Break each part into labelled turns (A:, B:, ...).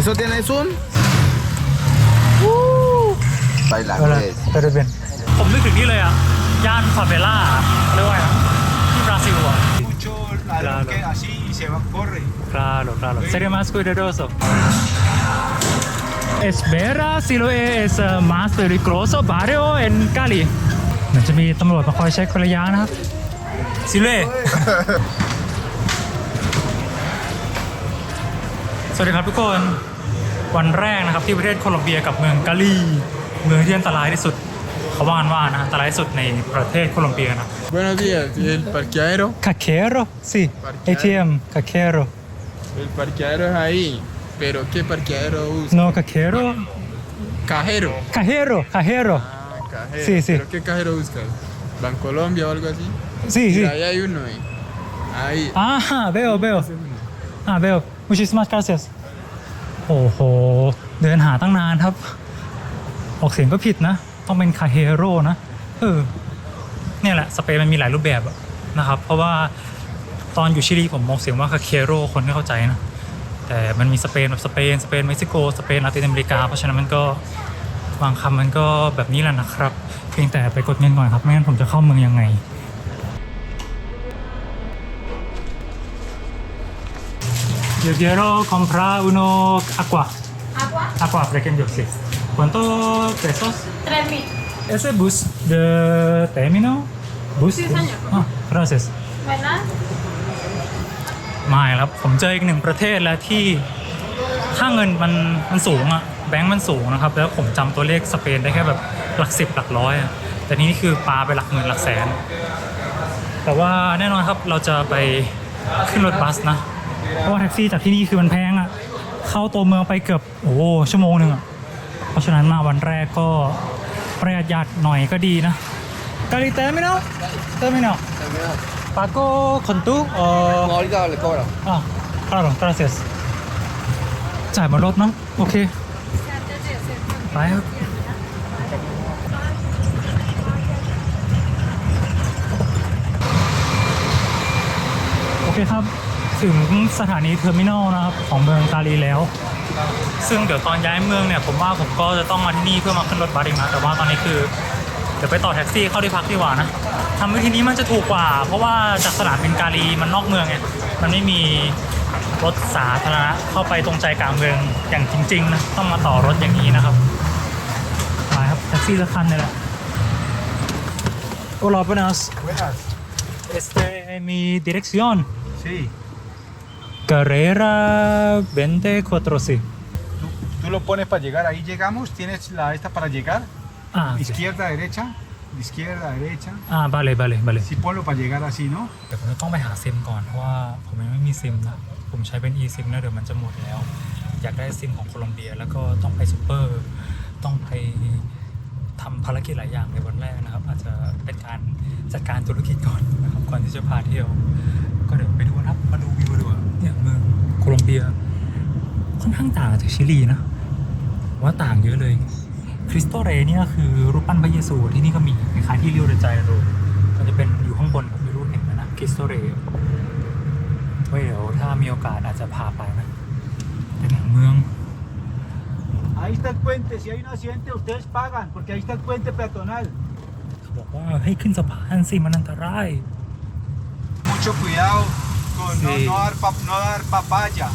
A: ¿Eso tiene zoom?
B: Tailandés.
C: pero bien ผมนึกถึงนี่เลยอะ ย่านฟาเวล่าเรียกว่าไงนะที่บราซิลอะ
A: Mucho
C: Claro.
A: ladrón que así y se va, corre.
C: Claro, claro. Sería más cuidadoso. Espera si lo es eh, más peligroso barrio en Cali มันจะมีตำรวจมาคอยเช็คระยะนะครับ ซิเล่ สวัสดีครับทุกคน วันแรกนะครับที่ประเทศโคลอมเบียกับเมืองกาลีเมืองที่อันตรายที่สุดเขาว่ากันว่านะอันตรายที่สุดในประเทศโคลอมเบียนะ
B: Buenos días. ¿Y el parqueadero?
C: Caquero sí
B: Parqueadero.
C: ATM Caquero
B: El parqueadero es ahí. ¿Pero qué parqueadero usa?
C: no Caquero
B: Cajero.
C: Cajero Cajero
B: Ah, cajero.
C: Sí, sí.
B: ¿Pero qué cajero buscas? ¿Bancolombia o algo así?
C: sí sí
B: Mira, ahí hay uno ahí. Ahí.
C: Ah, veo, veo. Ah, veo. Muchísimas gracias. โอ้โห เดินหาตั้งนานครับ ออกเสียงก็ผิดนะ ต้องเป็นคาเฮโร่นะ เออ เนี่ยแหละ สเปนมันมีหลายรูปแบบนะครับ เพราะว่าตอนอยู่ชิลีผมมองเสียงว่าคาเคโร่คนไม่เข้าใจนะ แต่มันมีสเปนแบบสเปน สเปนเม็กซิโก สเปนลาตินอเมริกา เพราะฉะนั้นมันก็บางคำมันก็แบบนี้แหละนะครับ เพียงแต่ไปกดเงินก่อนครับ ไม่งั้นผมจะเข้าเมืองยังไง Yo quiero comprar uno agua.
D: Agua,
C: Agua, pequeño, sí. ¿Cuánto pesos?
D: 3.000.
C: Ese bus de término. Bus.
D: Sí, señor.
C: Ah, gracias.
D: ¿Verdad?
C: ไม่ครับ ผมเจออีกหนึ่งประเทศแล้วที่ค่าเงินมันมันสูงอะแบงก์มันสูงนะครับ แล้วผมจำตัวเลขสเปนได้แค่แบบหลักสิบหลักร้อยอะแต่นี่คือปาไปหลักหมื่นหลักแสน แต่ว่าแน่นอนครับเราจะไปขึ้นรถบัสนะ เพราะว่าแท็กซี่จากที่นี่คือมันแพงอะเข้าตัวเมืองไปเกือบโอ้โหชั่วโมงหนึ่งอะเพราะฉะนั้นมาวันแรกก็ประหยัดหยัดหน่อยก็ดีนะกาลิเตอร์ไม่เนาะเตอร์ไม่เนาะปาโก้คนตู้เออ
B: Ahorita le cobro.
C: อะ claro gracias จ่ายบนรถเนอะโอเคไปครับโอเคครับ ถึงสถานีเทอร์มินอลนะครับของเมืองกาลีแล้ว ซึ่งเดี๋ยวตอนย้ายเมืองเนี่ยผมว่าผมก็จะต้องมาที่นี่เพื่อมาขึ้นรถบัสเองนะแต่ว่าตอนนี้คือเดี๋ยวไปต่อแท็กซี่เข้าที่พักดีกว่านะทำวิธีนี้มันจะถูกกว่า เพราะว่าจากสนามบินกาลีมันนอกเมืองไงมันไม่มีรถสาธารณะเข้าไปตรงใจกลางเมืองอย่างจริงๆนะต้องมาต่อรถอย่างนี้นะครับมาครับแท็กซี่ละคันนี่แหละ Hola, buenas.
A: Buenas.
C: Este, mi dirección.
A: Sí.
C: Carrera 24, sí.
A: Tú, tú lo pones para llegar, ahí llegamos, tienes la esta para llegar,
C: Ah, sí.
A: izquierda, derecha, izquierda, derecha.
C: ah, vale, vale, vale.
A: Sí, ponlo para llegar así, ¿no?
C: เดี๋ยวผมจะต้องไปหาซิมก่อนเพราะว่าผมยังไม่มีซิมนะ ผมใช้เป็น e ซิมนะเดี๋ยวมันจะหมดแล้ว อยากได้ซิมของโคลอมเบีย แล้วก็ต้องไปซูเปอร์ ต้องไปทำภารกิจหลายอย่างในวันแรกนะครับ อาจจะเป็นการจัดการธุรกิจก่อนนะครับก่อนที่จะพาเที่ยว ก็เดี๋ยวไปดูนะครับ มาดูวิวดูอะ เนี่ยเมืองโคลอมเบีย ค่อนข้างต่างจากชิลีนะ ว่าต่างเยอะเลย คริสโตเรเนี่ยคือรูปปั้นพระเยซูที่นี่ก็มีคล้ายๆที่ริวเดจาเนโรมันจะเป็นอยู่ข้างบนผมไม่รู้เห็นไหมนะคริสโตเรไว้เดี๋ยวถ้ามีโอกาสอาจจะพาไปนะเป็นเมือง
A: Ahí está el puente, si hay un accidente ustedes pagan, porque ahí está el puente peatonal.
C: เขาบอกว่าให้ขึ้นสะพานสิมันอันตราย
A: Mucho cuidado sí. no, no, dar pa, no, dar papaya.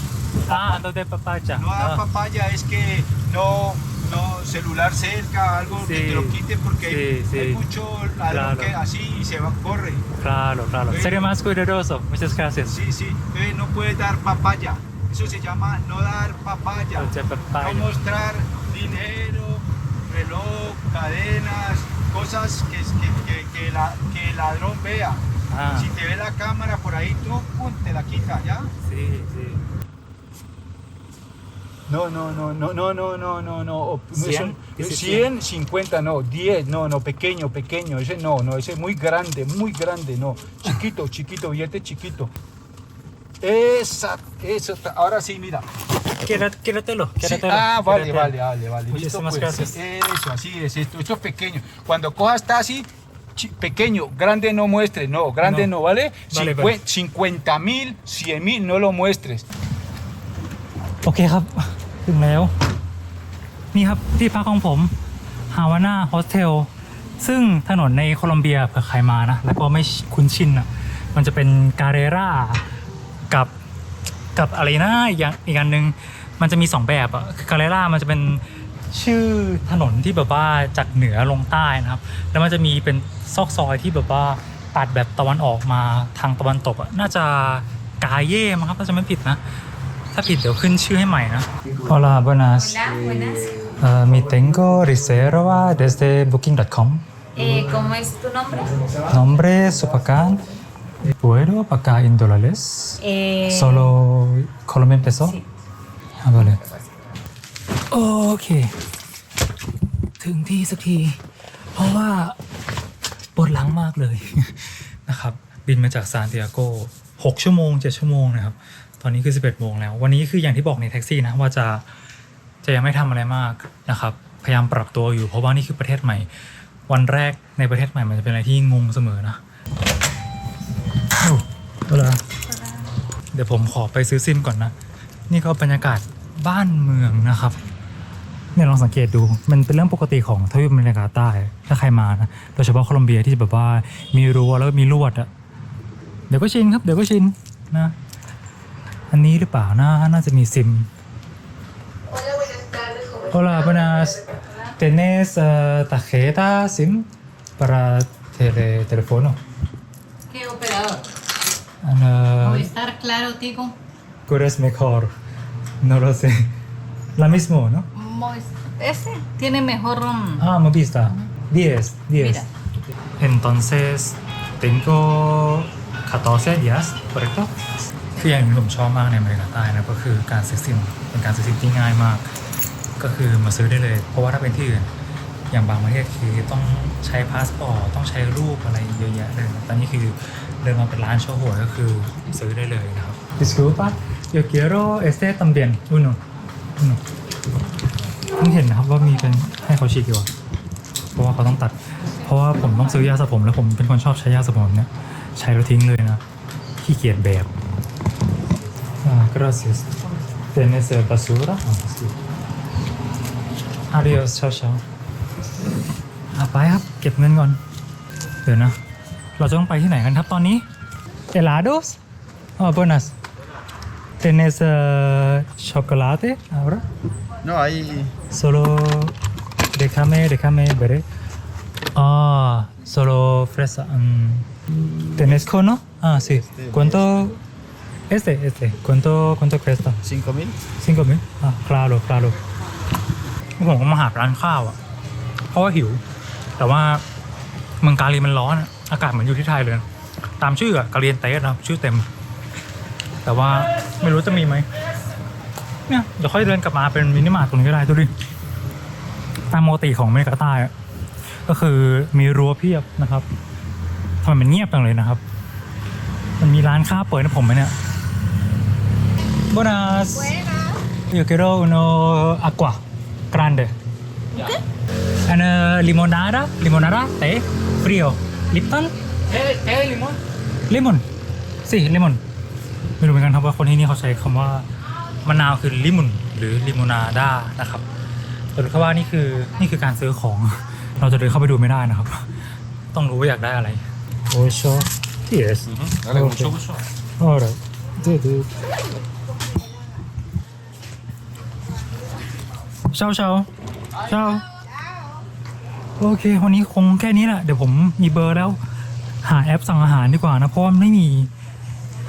C: Ah, no de papaya.
A: No dar papaya es que no, no celular cerca, algo
C: sí.
A: que te lo quite porque
C: sí, hay,
A: hay, mucho algo
C: claro.
A: que así se va, corre.
C: Claro, claro.
A: Entonces,
C: Sería más cuidadoso. Muchas gracias.
A: Sí, sí. Eh, no puedes dar papaya. Eso se llama no dar papaya.
C: papaya.
A: No mostrar dinero, reloj, cadenas, cosas que, que, que, que la, el ladrón vea.
C: Ah.
A: Si te ve la cámara por ahí, tú pum, te la quita, ¿ya?
C: sí sí
A: No, no, no, no, no, no, no, no, no. o- no,
C: ¿Cien?
A: eso-
C: Dice
A: 100, 50, no, 10, no, no, pequeño, pequeño, ese no, no, ese muy grande, muy grande, no, chiquito, chiquito, billete chiquito. Esa, eso, ahora sí, mira.
C: Quédate- quédatelo
A: Sí, ah, vale, vale, vale, vale.
C: Muchísimas
A: Listo, pues.
C: gracias.
A: Eso, así es, esto, esto es pequeño. Cuando cojas está así, chi- pequeño, grande no muestres, no, grande
C: No.
A: no, ¿vale?
C: Vale,
A: Cincue-
C: vale.
A: 50 mil, 100 mil, no lo muestres.
C: โอเคครับ ถึงแล้ว นี่ครับที่พักของผมฮาวาน่าโฮสเทลซึ่งถนนในโคลอมเบียเผื่อใครมานะ แล้วก็ไม่คุ้นชินอะ มันจะเป็นการเรรากับกับอะไรนะอีกอย่างอีกอันหนึ่งมันจะมีสองแบบอะ คือการเรรามันจะเป็น ชื่อถนนที่แบบว่าจากเหนือลงใต้นะครับ แล้วมันจะมีเป็นซอกซอยที่แบบว่าตัดแบบตะวันออกมาทางตะวันตกอะน่าจะกาเย่มั้งครับถ้าจะไม่ผิดนะ ถ้าผิดเดี๋ยวขึ้นชื่อให้ใหม่นะ Hola buenas
D: Hola, buenas.
C: Uh, mi tengo reserva desde booking.com.
D: Eh, ¿Cómo es tu nombre?
C: Nombre Supacan. ¿Puedo pagar en dólares?
D: Eh,
C: Solo Colombian peso?
D: sí.
C: Ah, vale. โอเค ถึงที่สักที เพราะว่าปวดหลังมากเลยนะครับ บินมาจากซานติอาโก6ชั่วโมง 7 ชั่วโมงนะครับ ตอนนี้คือ 11 โมงแล้ว วันนี้คืออย่างที่บอกในแท็กซี่นะว่าจะจะยังไม่ทำอะไรมากนะครับ พยายามปรับตัวอยู่ เพราะว่านี่คือประเทศใหม่ วันแรกในประเทศใหม่มันจะเป็นอะไรที่งงเสมอนะโอ้เอาละเดี๋ยวผมขอไปซื้อซิมก่อนนะ นี่ก็บรรยากาศบ้านเมืองนะครับ เนี่ยลองสังเกตดูมันเป็นเรื่องปกติของทวีปอเมริกาใต้ถ้าใครมานะโดยเฉพาะโคลอมเบียที่แบบว่ามีรั้วแล้วก็มีลวดอะเดี๋ยวก็ชินครับเดี๋ยวก็ชินนะอันนี้หรือเปล่านะน่าจะมีซิม Hola, buenas. ¿Tenés eh, tarjeta SIM para tele- teléfono?
D: ¿Qué operador?
C: Uh,
D: Movistar, claro, Tigo.
C: ¿Cuál es mejor? No lo sé. La misma, ¿no?
D: Movis- Ese tiene mejor. um,
C: Ah, Movista. 10, 10.
D: Mira.
C: Entonces, tengo 14 días, ¿correcto? คืออย่างหนึงผมชอบมากในอเมริกาใต้นะก็คือการซื้อซิมเป็นการซื้อซิมที่ง่ายมาก ก็คือมาซื้อได้เลย เพราะว่าถ้าเป็นที่อื่นอย่างบางประเทศคือต้องใช้พาสปอร์ตต้องใช้รูปอะไรเยอะแยะเลยตอนนี้คือเดินมาเป็นร้านโชว์หวยก็คือซื้อได้เลยนะครับ Disculpa yo quiero este también uno uno เพิ่งเห็นนะครับว่ามีเป็นให้เขาฉีกอยู่อะเพราะว่าเขาต้องตัด เพราะว่าผมต้องซื้อยาสระผมแล้วผมเป็นคนชอบใช้ยาสระผมเนี่ยใช้แล้วทิ้งเลยนะขี้เกียจแบบอ่า gracias t e n e s basura adios chao chao อะไปครับ เก็บเงินก่อน เดี๋ยวนะ เราจะต้องไปที่ไหนกันครับตอนนี้ helados oh buenas tienes chocolate ahora
B: No, ahí.
C: Solo déjame, déjame ver. Ah, solo fresa. mm. ¿Tenés cono? Ah, sí. ¿Cuánto? Este, este. ¿Cuánto, cuánto cuesta?
B: ¿Cinco mil?
C: Cinco mil. Ah, claro, claro. ผมก็มาหาร้านข้าวอะเพราะว่าหิว แต่ว่าเมืองกาลีมันร้อนอะอากาศเหมือนอยู่ที่ไทยเลย ตามชื่ออะกาเลียนเตสนะครับชื่อเต็ม แต่ว่าไม่รู้จะมีไหมเนี่ยเดี๋ยวค่อยเดินกลับมาเป็นมินิมาร์ทตรงนี้ก็ได้ดูดิ ตามปกติของอเมริกาใต้อะก็คือมีรั้วเพียบนะครับทำไมมันเงียบจังเลยนะครับ มันมีร้านค้าเปิดนะผมไหมเนี่ย Buenas Yo quiero uno agua grande and uh, limonada limonada té frío Lipton
A: ¿Eh, eh, limón?
C: lemon สิเลมอนไม่รู้เหมือนกันครับว่าคนที่นี่เขาใช้คำว่ามะนาวคือลิมุนหรือลิมูนาด้านะครับ แต่รู้แค่ว่านี่คือนี่คือการซื้อของ เราจะเดินเข้าไปดูไม่ได้นะครับ ต้องรู้ว่าอยากได้อะไร โอ้ชอ yes
A: Dale, con
C: Ok.
A: mucho gusto.
C: alright dude dude เช้าเช้าเช้าโอเค วันนี้คงแค่นี้แหละ เดี๋ยวผมมีเบอร์แล้ว หาแอปสั่งอาหารดีกว่านะ เพราะว่าไม่มี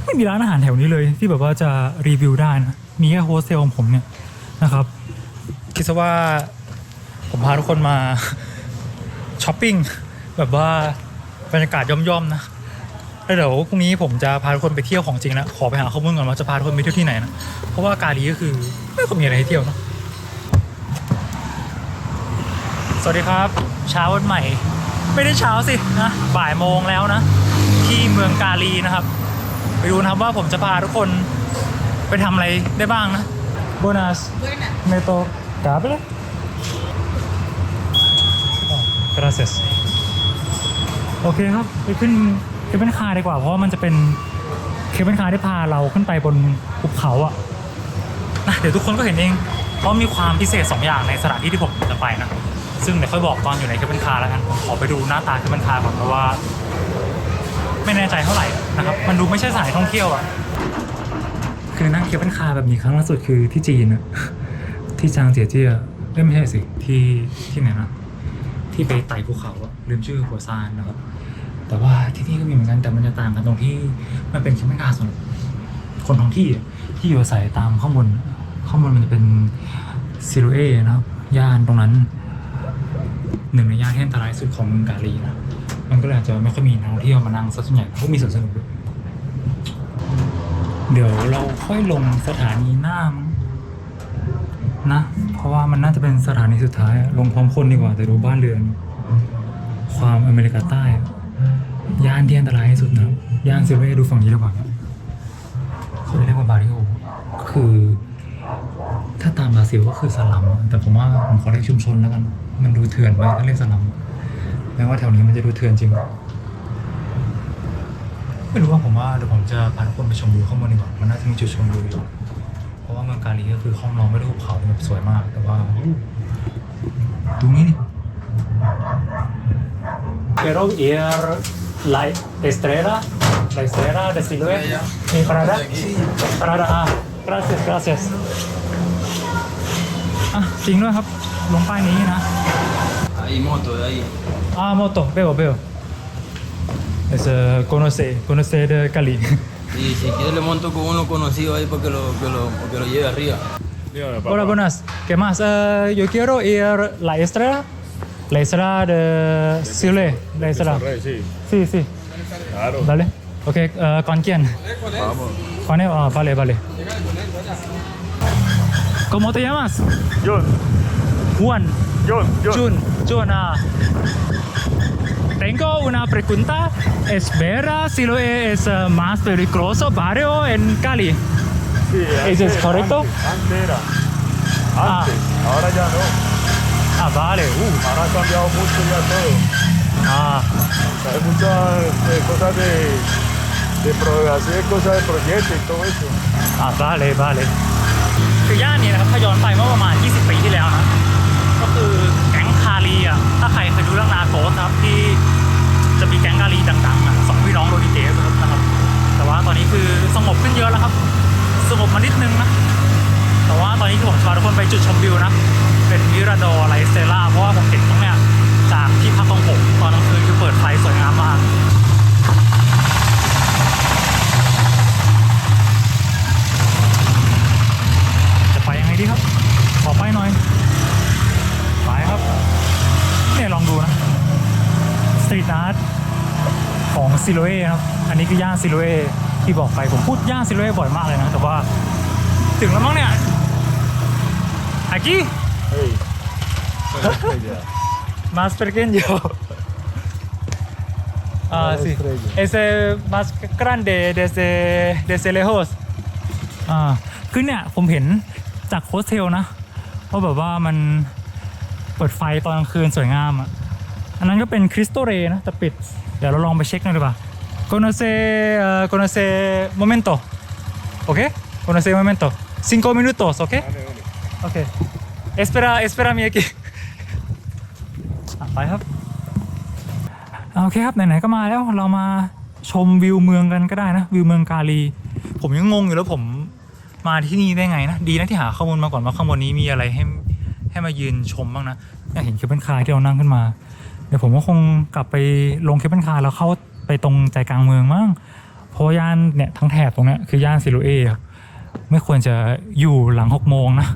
C: ไม่มีร้านอาหารแถวนี้เลย ที่แบบว่าจะรีวิวได้นะ มีแค่โฮสเทลของผมเนี่ยนะครับ คิดซะว่าผมพาทุกคนมาช้อปปิ้งแบบว่าบรรยากาศย่อมๆนะแล้วเดี๋ยวพรุ่งนี้ผมจะพาทุกคนไปเที่ยวของจริงแล้วขอไปหาข้อมูลก่อนว่าจะพาทุกคนไปเที่ยวที่ไหนนะเพราะว่ากาลีก็คือไม่ค่อยมีอะไรให้เที่ยวเนอะสวัสดีครับเช้าวันใหม่ ไม่ได้เช้าสินะบ่ายโมงแล้วนะ ที่เมืองกาลีนะครับ ไปดูนะครับว่าผมจะพาทุกคนไปทำอะไรได้บ้างนะ Buenas
D: Buena.
C: me cable Oh, gracias โอเคครับไปขึ้นเคเบิลคาร์ดีกว่า เพราะว่ามันจะเป็นเคเบิลคาร์ที่พาเราขึ้นไปบนภูเขาอะนะเดี๋ยวทุกคนก็เห็นเอง เพราะมีความพิเศษ 2 อย่างในสถานที่ที่ผมจะไปนะ ซึ่งเดี๋ยวค่อยบอกตอนอยู่ในเคปเปิลคาร์แล้วกันผมขอไปดูหน้าตาเคปเปิลคาร์ก่อนเพราะว่า ไม่แน่ใจเท่าไหร่นะครับ มันดูไม่ใช่สถานท่องเที่ยวอะคือนั่งเคปเปิลคาร์แบบนี้ครั้งล่าสุดคือที่จีนอะ ที่จางเจียเจียเอ้ยไม่ใช่สิที่ที่ไหนนะที่ไปไต่ภูเขาอะลืมชื่อหัวซานนะครับแต่ว่าที่นี่ก็มีเหมือนกันแต่มันจะต่างกันตรงที่มันเป็นเคปเปิลคารสำหรับคนท้องที่ที่อยู่อาศัยตามข้างบนข้างบนมันจะเป็นซิลูเอนะครับย่านตรงนั้นหนึ่งในย่านที่อันตรายสุดของเมืองกาลีนะมันก็เลยอาจจะไม่ค่อยมีนักท่องเที่ยวมานั่งซะส่วนใหญ่เพราะมีสวนสนุกเดี๋ยวเราค่อยลงสถานีหน้ามั้ง ราะว่ามันน่าจะเป็นสถานีสุดท้าย ลงพร้อมคนดีกว่า แต่ดูบ้านเรือน ความอเมริกาใต้ ย่านที่อันตรายที่สุดนะครับ ย่านซิลเวดูฝั่งนี้ดีกว่าเขาเรียกว่าบาริโอก็คือ ถ้าตามบราซิลก็คือสลัม แต่ผมว่าผมขอเรียกชุมชนแล้วกัน มันดูเถื่อนไปถ้าเรียกสลัมแม้ว่าแถวนี้มันจะดูเถื่อนจริงไม่รู้ว่าผมว่าเดี๋ยวผมจะพาทุกคนไปชมวิวข้างบนดีกว่า มันน่าจะมีจุดชมวิวอยู่ เพราะว่าเมืองกาลีก็คือห้องนอนไม่ได้ภูเขาเป็นแบบสวยมาก แต่ว่าตรงนี้นี่ Quiero ir la estrella, la estrella de Siloé. Sí, Parada. Parada. Ah, gracias, gracias. อะจริงด้วยครับ ลงป้ายนี้นะ
B: Hay moto de ahí.
C: Ah, moto, veo, veo. Es, eh, conoce, conoce de Cali.
B: Y si quieres le monto con uno conocido ahí para que lo, que lo, para que lo lleve arriba.
C: Hola, buenas. ¿Qué más? Eh, yo quiero ir la estrella. La estrella de Sile. La estrella.
E: Sí,
C: Sí, sí.
E: claro.
C: Vale. Ok, eh, ¿con quién?
E: Vamos.
C: Con él. Ah, vale, vale. ¿Cómo te llamas?
E: John,
C: Juan.
E: John, John.
C: Jun, Jun, ah. Tengo una pregunta. ¿Espera si lo es eh, más peligroso barrio en Cali?
E: Sí,
C: ¿Eso es
E: antes-
C: correcto?
E: Antes, antes era.
C: Ah.
E: Antes. Ahora ya no.
C: Ah, vale. Uh,
E: Ahora ha cambiado mucho ya todo.
C: ah,
E: Hay muchas eh, cosas de, de pro- hacer cosas de proyectos y todo eso.
C: อ่า vale vale คือย่านนี้นะครับถ้าย้อนไปเมื่อประมาณ 20 ปีที่แล้วนะ าใครเคยดูเรื่องนาโกสครับที่จะมีแก๊งกาลีดังๆอะสองพี่น้องโรดิเกสนะครับ แต่ว่าตอนนี้คือสงบขึ้นเยอะแล้วครับ สงบมานิดนึงนะ แต่ว่าตอนนี้คือผมจะพาทุกคนไปจุดชมวิวนะ เป็นมิราดอไลสเตล่าเพราะว่าผมเห็นตรงเนี้ยจากที่พักของผมตอนกลางคืนคือเปิดไฟสวยงามมาก จะไปยังไงดีครับ ขอไปหน่อย ไปครับ เนี่ยลองดูนะ สตรีทอาร์ตของ ซิโลเอครับ อันนี้คือย่านซิโลเอที่บอกไปผมพูดย่านซิโลเอบ่อยมากเลยนะ แต่ว่าถึงแล้วมั้งเนี่ยอากี้
E: Hey. Pero estrella.
C: más pequeño ah sí
E: estrella.
C: ese más grande desde desde lejos อ่าคือเนี่ยผมเห็นจากโฮสเทลนะว่าแบบว่ามันเปิดไฟตอนกลางคืนสวยงามอะ อันนั้นก็เป็นคริสโตเรนะแต่ปิด เดี๋ยวเราลองไปเช็คหน่อยดีกว่า conoce uh, conoce momento ¿ok? conoce momento cinco minutos ¿ok?
E: Vale, vale.
C: โอเค espera espera mi aquí อะไปครับโอเคครับไหนๆก็มาแล้วเรามาชมวิวเมืองกันก็ได้นะ วิวเมืองกาลี ผมยังงงอยู่แล้วผมมาที่นี่ได้ไงนะ ดีนะที่หาข้อมูลมาก่อนว่าข้างบนนี้มีอะไรให้ให้มายืนชมบ้างนะอยากเห็นเคเบิลคาร์ที่เรานั่งขึ้นมา เดี๋ยวผมก็คงกลับไปลงเคเบิลคาร์แล้วเข้าไปตรงใจกลางเมืองมั้งเพราะย่านเนี่ยทั้งแถบตรงเนี้ยคือย่านซิลูเอไม่ควรจะอยู่หลังหกโมงนะ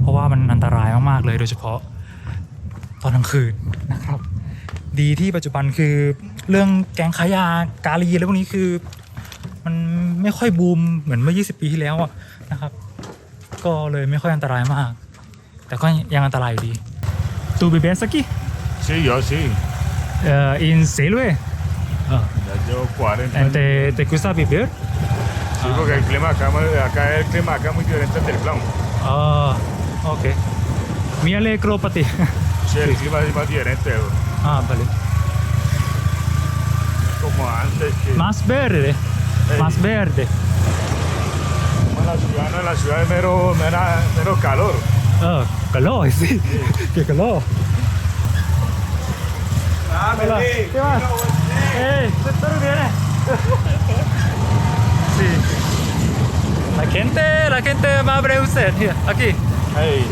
C: เพราะว่ามันอันตรายมากๆเลยโดยเฉพาะตอนกลางคืนนะครับ ดีที่ปัจจุบันคือเรื่องแก๊งขายยากาลีอะไรพวกนี้คือ มันไม่ค่อยบูมเหมือนเมื่อ 20 ปีที่แล้วอะนะครับ ก็เลยไม่ค่อยอันตรายมาก แต่ก็ยังอันตรายอยู่ดีตูบิเบสกี้
E: Sí, yo sí.
C: เอ่อ in s e l u e
E: Ya llevo 40
C: and
E: años.
C: te te gusta vivir
E: Sí, porque el clima acá, acá el clima acá es muy diferente al del plan.
C: อ๋อโอเคมีอะไรโกรปฏิ
E: Sí, el clima es más diferente, bro.
C: อ่า vale
E: como antes. Que,
C: más verde más verde
E: como en la ciudad, no, en la ciudad es mero, mera- mero calor.
C: Oh, calor, sí. Qué calor. Hola, ¿qué más? Hey, ¿todo bien? Sí. La gente, la gente va a ver usted. Here, aquí.
E: Hey.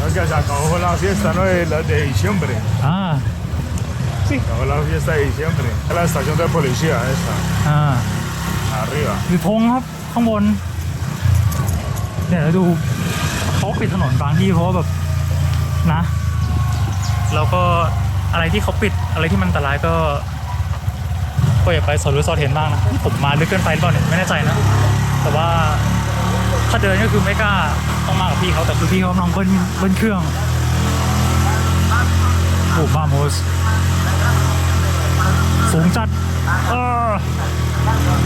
E: No, que se acabó la fiesta, ¿no? De, la- de diciembre.
C: Ah,
E: Se acabó la fiesta de diciembre. Es la estación de policía esta,
C: อ่า
E: arriba.
C: ดูธงครับข้างบนเนี่ยแล้วดูเขาปิดถนนบางที่เพราะว่าแบบนะ แล้วก็ อะไรที่เขาปิดอะไรที่มันอันตรายก็ก็อย่าไปสอนรู้สอนเห็นบ้างนะผมมาลึกเกินไปหรือเปล่าเนี่ยไม่แน่ใจนะ แต่ว่าถ้าเดินก็คือไม่กล้าต้องมากับพี่เขาแต่คือพี่เขากำลังเบิ้ลเบิ้ลเครื่องโอ้บ้าโมสสูงจัดเออ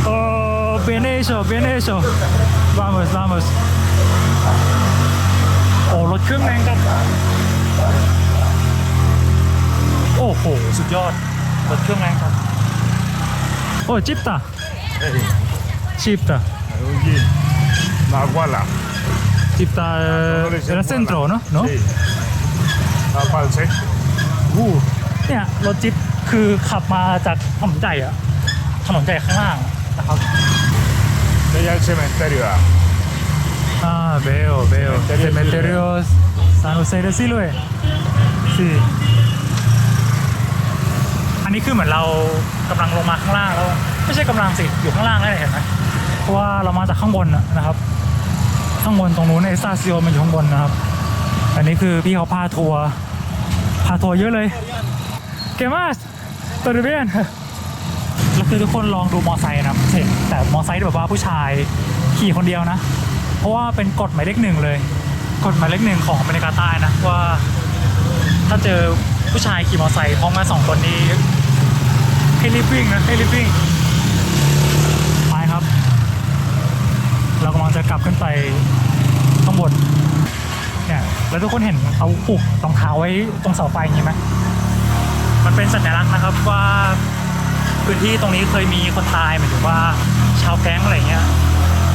C: Oh, bien hecho, bien hecho. Vamos, vamos. โอ้รถเครื่องแรงจัด โอ้โห สุดยอดรถเครื่องแรงจัดโอ้จิปตา
E: Hey.
C: จิปตา
E: Aquí. Nahuala.
C: จิปตาเอลเซนโตรเนาะเนาะ
E: Sí. La Palsec.
C: อู้เนี่ยรถจิ๊ปคือขับมาจากถนนใหญ่อะถนนใหญ่ข้างล่างนะครับ
E: Ella el cementerio. ah.
C: Ah, veo, veo.
E: Cementerio
C: Cementerio San José de Siloé. Sí. อันนี้คือเหมือนเรากำลังลงมาข้างล่างแล้ว ไม่ใช่กำลังสิอยู่ข้างล่างนั่นเห็นไหมเพราะว่าเรามาจากข้างบนนะครับ ข้างบนตรงนู้นในซาซิโอมันอยู่ข้างบนนะครับ อันนี้คือพี่เขาพาทัวร์พาทัวร์เยอะเลยเกมาสตัวเบียนแล้วคือทุกคนลองดูมอไซค์นะเห็นแต่มอไซค์แบบว่าผู้ชายขี่คนเดียวนะ เพราะว่าเป็นกฎหมายเลขหนึ่งเลยกฎหมายเลขหนึ่งของอเมริกาใต้นะว่า ถ้าเจอผู้ชายขี่มอไซค์พร้อมกันสองคนนี้ ให้รีบวิ่งนะให้รีบวิ่งไปครับ เรากำลังจะกลับขึ้นไปข้างบนเนี่ยแล้วทุกคนเห็นเขาผูกรองเท้าไว้ตรงเสาไฟอย่างนี้ไหมมันเป็นสัญลักษณ์นะครับว่าพื้นที่ตรงนี้เคยมีคนตายหมายถึงว่าชาวแก๊งอะไรเงี้ย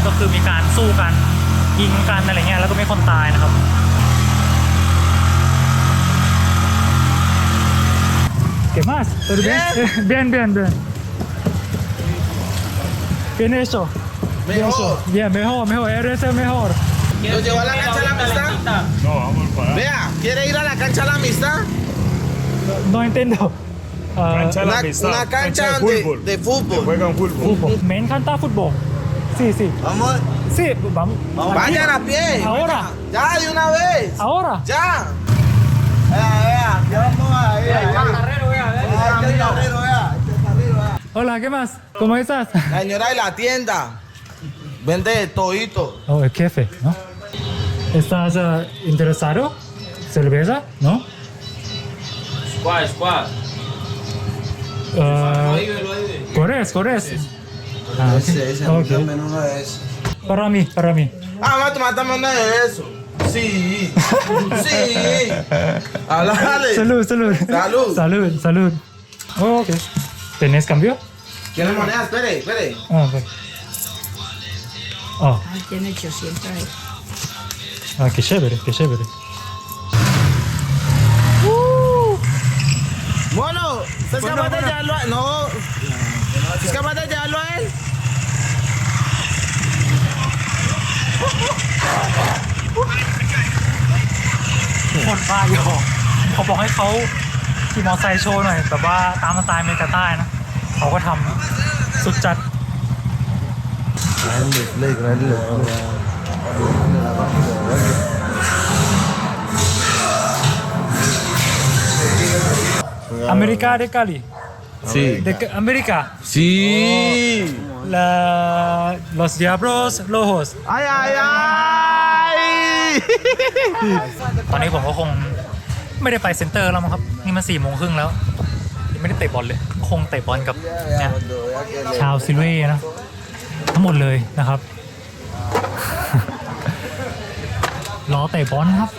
C: ก็คือมีการสู้กันยิงกันอะไรเงี้ยแล้วก็มีคนตายนะครับ ¿Qué más? ¿Todo bien? Bien, bien, bien. Bien. Bien hecho. Bien, mejor, mejor. Eres el mejor.
F: ¿Lo llevó a la cancha de la amistad?
E: No, vamos para allá.
F: Vea, ¿quiere ir a la cancha de la amistad?
C: No entiendo. Ah,
E: Cancha de la
F: Una,
E: amistad.
F: una cancha
E: de fútbol.
F: de
E: Se
F: fútbol.
E: juegan fútbol.
C: fútbol. Me encanta fútbol. Sí, sí.
F: Vamos,
C: Sí, vamos.
F: vayan a pie.
C: Ahora.
F: Ya, de una vez.
C: Ahora.
F: Ya. Vea, vea, ya vamos a ir.
C: Hola, ¿qué más? ¿Cómo estás?
F: La señora de la tienda vende todito.
C: Oh, el jefe, ¿no? ¿Estás ah, interesado? ¿Cerveza? ¿No?
B: Squad, squad. Lo vive, lo vive.
C: ¿Corres? ¿Corres? Ah, ok. Ok.
F: uno de eso.
C: Para mí, para mí.
F: Ah, vamos a tomar también uno de eso. Sí. Sí. Háblale.
C: Salud, salud.
F: Salud.
C: Salud, salud. Oh, ok. ¿Tenés cambio?
F: Quiero no. moneda, espere, espere.
C: Ah, ok. Oh.
D: Ay, tiene 800 ahí.
C: Ah, qué chévere, qué chévere.
F: Uh. Bueno, es capaz de llevarlo a él? No. ¿Es capaz de llevarlo a él?
C: Por fallo. Como es todo. ขาบอกให้เขาขี่มอเตอร์ไซค์โชว์หน่อยแบบว่าตามสไตล์อเมริกาใต้นะเขาก็ทำสุดจัดอเมริกา de Cali
F: Sí.
C: de Ca- América
F: Sí.
C: la los diablos rojos
F: ¡Ay, ay, ay!
C: ตอนนี้ผมก็คงไม่ได้ไปเซ็นเตอร์แล้วมั้งครับ นี่มันสี่โมงครึ่งแล้วยังไม่ได้เตะบอลเลย คงเตะบอลกับเนี่ยชาวซิลเว่นะ ทั้งหมดเลยนะครับ รอเตะบอลครับ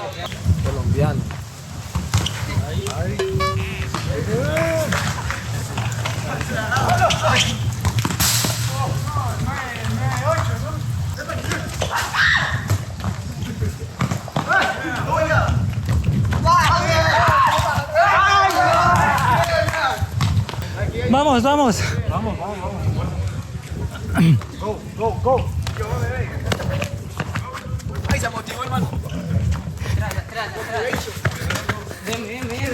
F: ¡Ay,
C: vamos vamos vamos.
E: Go, go.
B: Ven, ven, ven.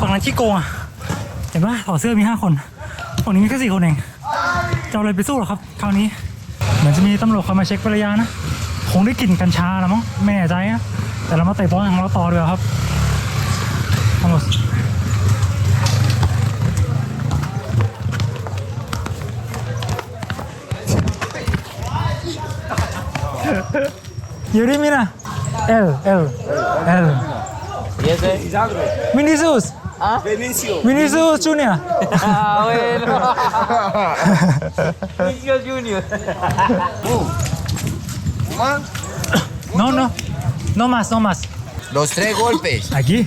C: ฝั่งนั้นขี้โกงอะ เห็นปะถอดเสื้อมีห้าคนฝั่งนี้มีแค่สี่คนเองจะเอาอะไรไปสู้หรอครับ คราวนี้ เหมือนจะมีตำรวจคอยมาเช็คระยะนะ คงได้กลิ่นกัญชาแล้วมั้งไม่แน่ใจนะ แต่เรามาเตะบอลของเราต่อดีกว่าครับ Vamos. Yuri mira. L, L, L.
B: ¿Y ese?
C: Vinicius.
F: Benicio.
C: Vinicius Junior.
B: Ah, bueno. Vinicius Junior.
C: No, no. No más, no más.
G: Los tres golpes.
C: Aquí.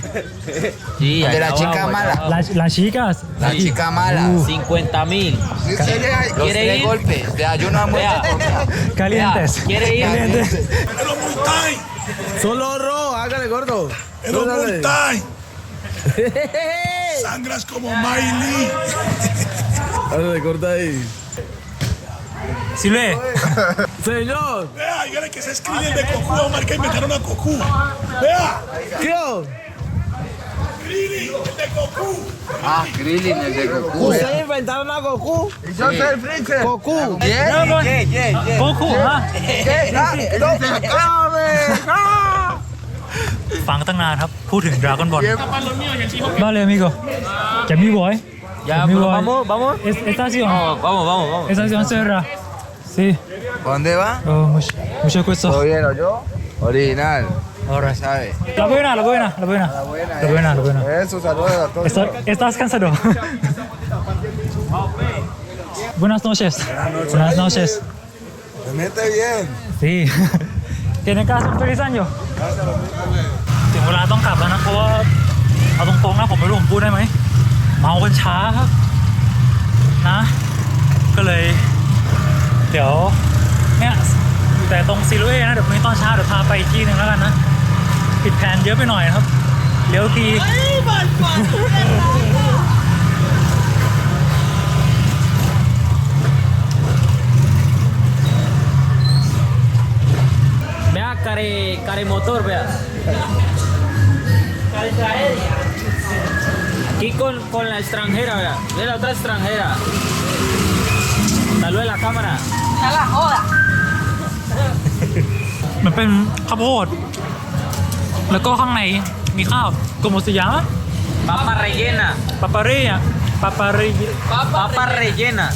B: Sí,
G: De la chica
B: abajo,
G: mala.
C: Las, las chicas.
G: La chica mala.
B: 50 mil.
G: Los
B: ¿Quiere
G: tres
B: ir?
G: golpes. De ayuno a muerte.
C: Calientes.
B: ¿Quiere ir?
C: Calientes.
F: Solo ro, hágale gordo.
E: Pero Thai. Sangras como Miley.
F: Hágale corta ahí.
C: Silve.
F: Señor,
E: Vea, dígale que se escribe el de Goku. Vamos a marcar y inventaron a Goku. Vea,
F: ¿qué?
E: Krillin, el de Goku.
G: Ah, Krillin, el de Goku.
F: ¿Ustedes inventaron a Goku?
G: Yo soy el príncipe.
F: Goku.
G: ¿Quién?
C: Goku, ah.
G: ¿Qué? Ah,
C: ฟังตั้งนานครับ พูดถึงดราก้อนบอลบ้าเลย amigo que mi boy
B: Ya,
C: Mi
B: pero
C: boy.
B: vamos, vamos.
C: Es- estación
B: Vamos, vamos, vamos. vamos.
C: estación cerra sí
G: ¿Dónde va?
C: oh, mucho mucho gusto
G: ¿Todo bien o yo? Original.
C: alright
G: ¿Sabes?
C: la buena la buena la buena la buena la buena
G: Eso, saludos a todos.
C: ¿Estás, estás cansado? Buenas noches. Buenas noches.
F: Se mete bien.
C: Sí. Tiene casa un feliz año. ถึงเวลาต้องกลับแล้วนะ เพราะว่าเอาตรงๆนะผมไม่รู้ผมพูดได้ไหม เมากันช้าครับ นะ ก็เลย เ ดี๋ยวเนี่ยอยู่แต่ตรงซิลูเอนะเดี๋ยวพรุ่งนี้ตอนเช้าเดี๋ยวพาไปที่หนึ่งแล้วกันนะผิดแผนเยอะไปหน่อยนะครับเลี้ยวที
B: Vea, care, care motor, vea. Aquí con, con la extranjera, vea. Ve la otra extranjera. Saluda la cámara.
D: A la joda.
C: มันเป็นข้าวโพด แล้วก็ข้างในมีข้าวโกโมสยามะ
B: Papa rellena.
C: ปาปาเรียปาปาเรี
B: Papa rellena.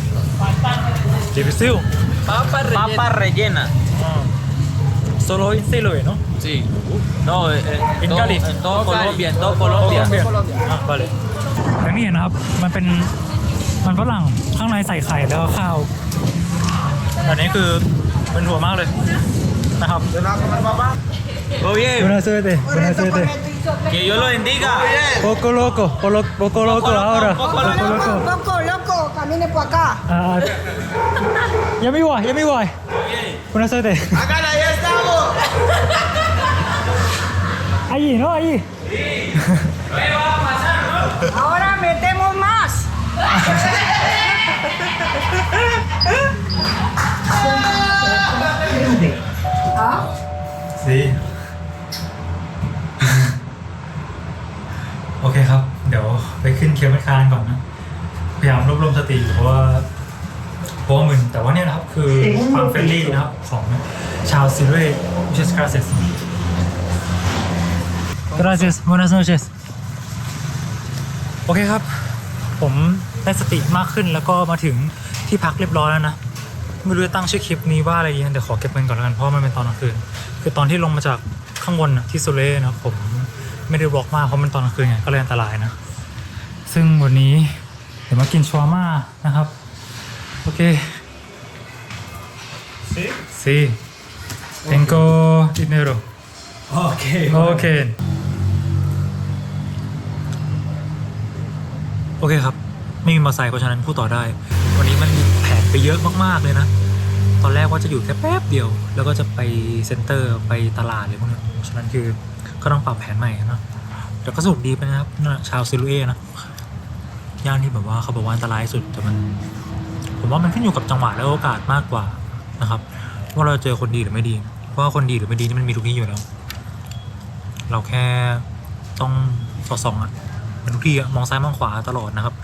C: เดบิซิล
B: Papa rellena.
C: solo en Siloé, ¿no?
B: Sí. No, eh, eh,
C: En
B: todo-
C: Cali.
B: En todo Colombia, en todo Colombia.
C: อะ vale อย่างนี้นะครับ มันเป็นมันฝรั่ง ข้างในใส่ไข่แล้วก็ข้าวอันนี้คือเป็นถั่วมากเลยนะครับ
B: Todo bien.
C: Buena suerte, buena suerte.
B: Que Dios lo bendiga.
C: Poco loco, poco, poco loco ahora.
B: poco
C: Poco
B: loco.
C: loco.
H: Loco, loco, camine por acá.
C: Ah, ya me voy, ya me voy. Buena suerte.
F: Hágale, ya estamos.
C: Allí, ¿no? Allí.
H: Ahora metemos más.
C: Sí. โอเคครับ เดี๋ยวไปขึ้นเคียวไม่คานก่อนนะ พยายามรวบรวมสติอยู่เพราะว่าเพราะว่ามึนแต่ว่าเนี่ยนะครับ คือความเฟรนลี่นะครับ ของชาวซิลเว่มิชสกราเซส Gracias buenas noches โอเคครับ ผม ได้สติมากขึ้นแล้วก็มาถึงที่พักเรียบร้อยแล้วนะไม่รู้จะตั้งชื่อคลิปนี้ว่าอะไรดีนะเดี๋ยวขอเก็บเงินก่อนแล้วกันเพราะว่ามันเป็นตอนกลางคืน คือตอนที่ลงมาจากข้างบนน่ะที่โซเล่นะครับผมไม่ได้บล็อกมากเพราะมันตอนกลางคืนไงก็เลยอันตรายนะ ซึ่งวันนี้เดี๋ยวมากินชวาม่านะครับ โอเคซีซีเ e นโกดิเนโรโอเคโอเคโอเคครับ ไม่มีมอเตอร์ไซค์เพราะฉะนั้นพูดต่อได้ วันนี้มันแผนไปเยอะมากๆเลยนะ ตอนแรกว่าจะอยู่แค่แป๊บเดียว แล้วก็จะไปเซ็นเตอร์ไปตลาดอะไรพวกนี้เพราะฉะนั้นคือก็ต้องปรับแผนใหม่เนะแต่ก็สนุกดีไปนะครับชาวซิลูเอนะย่านที่แบบว่าเขาบอกว่าอันตรายสุดแต่มัน ผมว่ามันขึ้นอยู่กับจังหวะและโอกาสมากกว่านะครับว่าเราเจอคนดีหรือไม่ดีเพราะว่าคนดีหรือไม่ดีนี่มันมีทุกที่อยู่แล้ว เราแค่ต้องสอดส่องอะเป็นทุกที่อะมองซ้ายมองขวาตลอดนะครับ